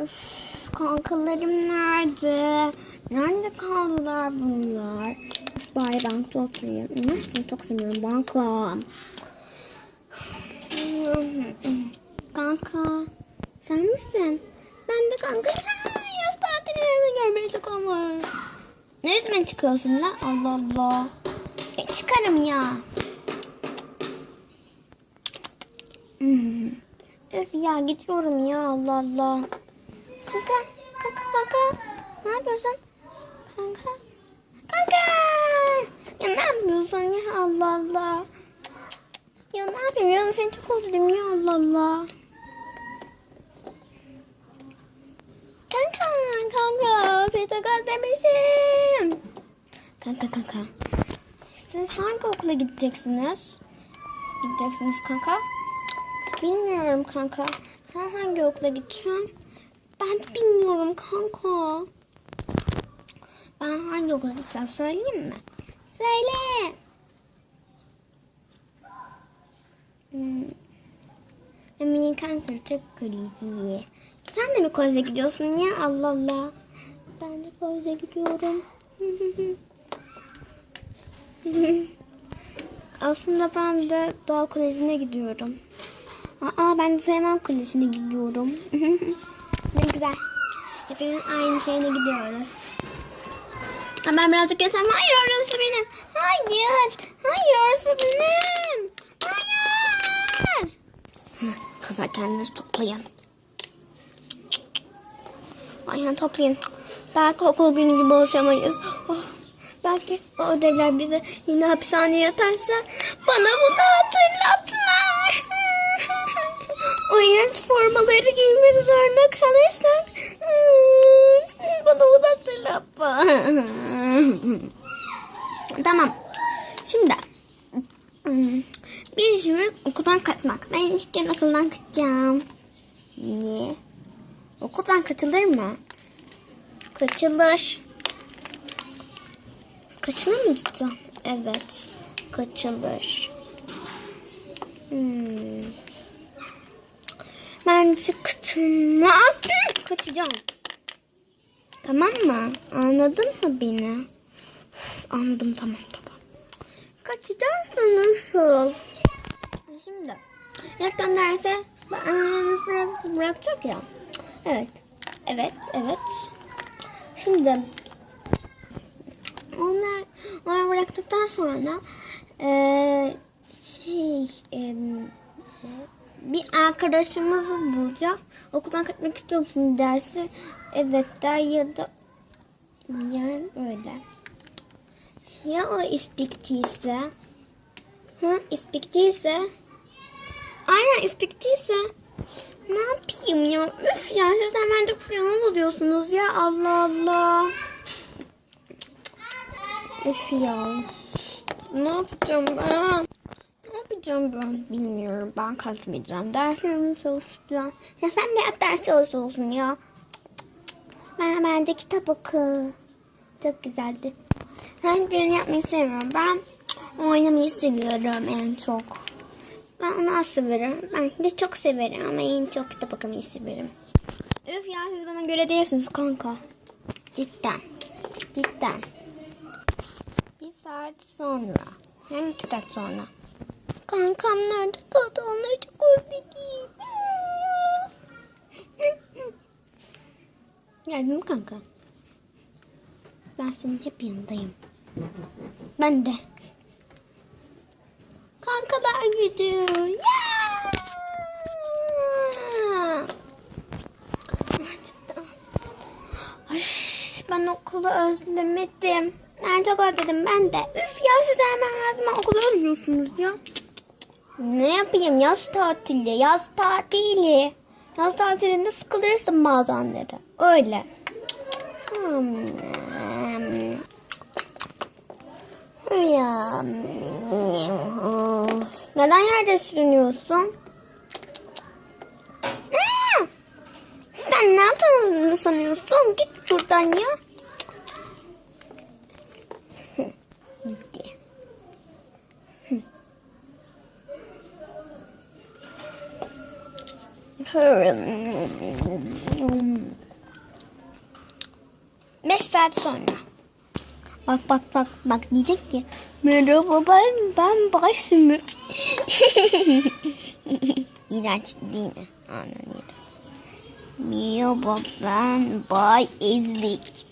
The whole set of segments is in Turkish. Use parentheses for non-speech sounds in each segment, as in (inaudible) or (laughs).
Öf, kankalarım nerede? Nerede kaldılar bunlar? Bari bankta oturayım. Seni çok seviyorum banka. Kanka sen misin? Ben de kanka. Yaz tatilini görmeye çok olmuş. Ne yüzüme çıkıyorsun la? Allah Allah. E, çıkarım ya. Öf ya gidiyorum ya Allah Allah. Kanka, kanka, kanka. Ne yapıyorsun? Kanka. Kanka. Ya ne yapıyorsun ya Allah Allah. Ya ne yapayım ya seni çok özledim ya Allah Allah. Kanka, kanka seni çok özlemişim. Kanka, kanka. Siz hangi okula gideceksiniz? Gideceksiniz kanka? Bilmiyorum kanka. Sen hangi okula gideceksin? Ben bilmiyorum kanka. Ben hangi okula gideceğim söyleyeyim mi? Söyle. Hmm. Amerikan Kültür Koleji. Sen de mi koleje gidiyorsun ya? Allah Allah. Ben de koleje gidiyorum. (laughs) Aslında ben de Doğa Koleji'ne gidiyorum. Aa ben de Seyman Koleji'ne gidiyorum. (laughs) güzel. Hepimiz aynı şeyine gidiyoruz. Ama ben birazcık yesem. Hayır orası benim. Hayır. Hayır orası benim. Hayır. Kızlar kendiniz toplayın. Aynen toplayın. Belki okul günü gibi ulaşamayız. Oh, belki o ödevler bize yine hapishaneye yatarsa bana bunu hatırlatma. İğrenç formaları giymek zorunda kalırsak hmm, bana bunu hatırlatma. (laughs) tamam. Şimdi hmm, bir işimiz okuldan kaçmak. Ben gün okuldan kaçacağım. Niye? Okuldan kaçılır mı? Kaçılır. Kaçılır mı cidden? Evet. Kaçılır. De kaçılmaz. Kaçacağım. Tamam mı? Anladın mı beni? Anladım tamam tamam. Kaçacağız nasıl? Şimdi yakın derse anneniz bırak, bırakacak ya. Evet. Evet, evet. Şimdi onlar onlar bıraktıktan sonra eee, şey em, bir arkadaşımızı bulacak. Okuldan kaçmak istiyor musun dersi. Evet der ya da yani öyle. Ya o ispikçiyse? Ha ispikçiyse? Aynen ispikçiyse. Ne yapayım ya? Üf ya siz hemen de planı buluyorsunuz ya. Allah Allah. Üf ya. Ne yapacağım ben? Yapacağım ben? Bilmiyorum. Ben kaçmayacağım. Derslerimi çalışacağım. Ya sen de yap ders çalışıyorsun ya. Ben de kitap oku. Çok güzeldi. Ben birini yapmayı sevmiyorum. Ben oynamayı seviyorum en çok. Ben onu az severim. Ben de çok severim ama en çok kitap okumayı severim. Üf ya siz bana göre değilsiniz kanka. Cidden. Cidden. Bir saat sonra. Yani iki saat sonra. Kankam nerede kaldı? Onları çok özledim. Geldin mi kanka? Ben senin hep yanındayım. Ben de. Kankalar. Ya! Cidden. Ay, ben okulu özlemedim. Çok özledim ben de. Üf ya siz hemen her zaman okulu özlüyorsunuz ya. Ne yapayım yaz tatili, yaz tatili. Yaz tatilinde sıkılırsın bazenleri. Öyle. Hmm. Ya. Neden yerde sürünüyorsun? Sen ne yaptığını sanıyorsun? Git buradan ya. Beş saat sonra. Bak bak bak bak diyecek ki merhaba ben ben Bay Sümük. (laughs) İğrenç değil mi? Aynen iğrenç. Merhaba ben Bay Ezlik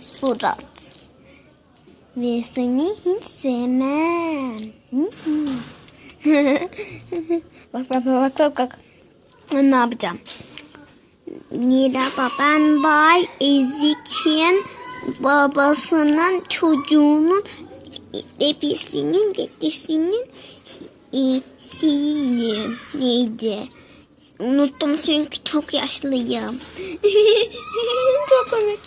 Surat. Ve seni hiç sevmem. (laughs) Bak bak bak bak bak. Ben ne yapacağım? Merhaba ben Bay Ezik'in babasının çocuğunun dedesinin dedesinin e, şeyi neydi? Unuttum çünkü çok yaşlıyım. (laughs) çok komik.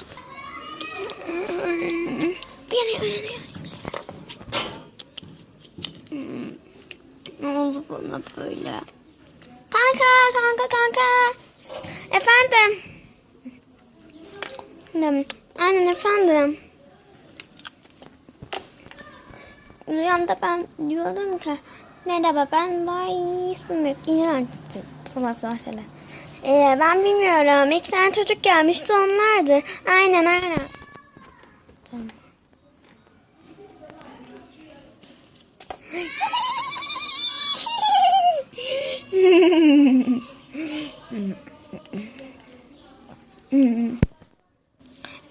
Uyanıyor, uyanıyor. Ne oldu bana böyle? Kanka, kanka, kanka. Efendim. Aynen efendim. Rüyamda ben diyordum ki merhaba ben Bay Sümük İran falan falan. Ee, ben bilmiyorum. İki tane çocuk gelmişti onlardır. Aynen aynen. Tamam.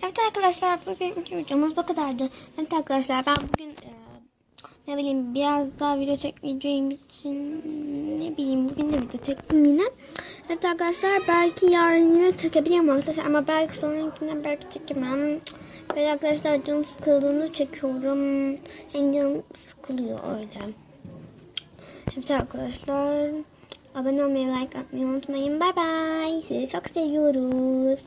Evet arkadaşlar bugünkü videomuz bu kadardı. Evet arkadaşlar ben bugün e, ne bileyim biraz daha video çekmeyeceğim için ne bileyim bugün de video çektim yine. Evet arkadaşlar belki yarın yine çekebilirim arkadaşlar ama belki sonraki belki çekemem. Böyle arkadaşlar canım sıkıldığında çekiyorum. Yani canım sıkılıyor öyle. Evet arkadaşlar abone olmayı like atmayı unutmayın. Bye bye. Sizi çok seviyoruz.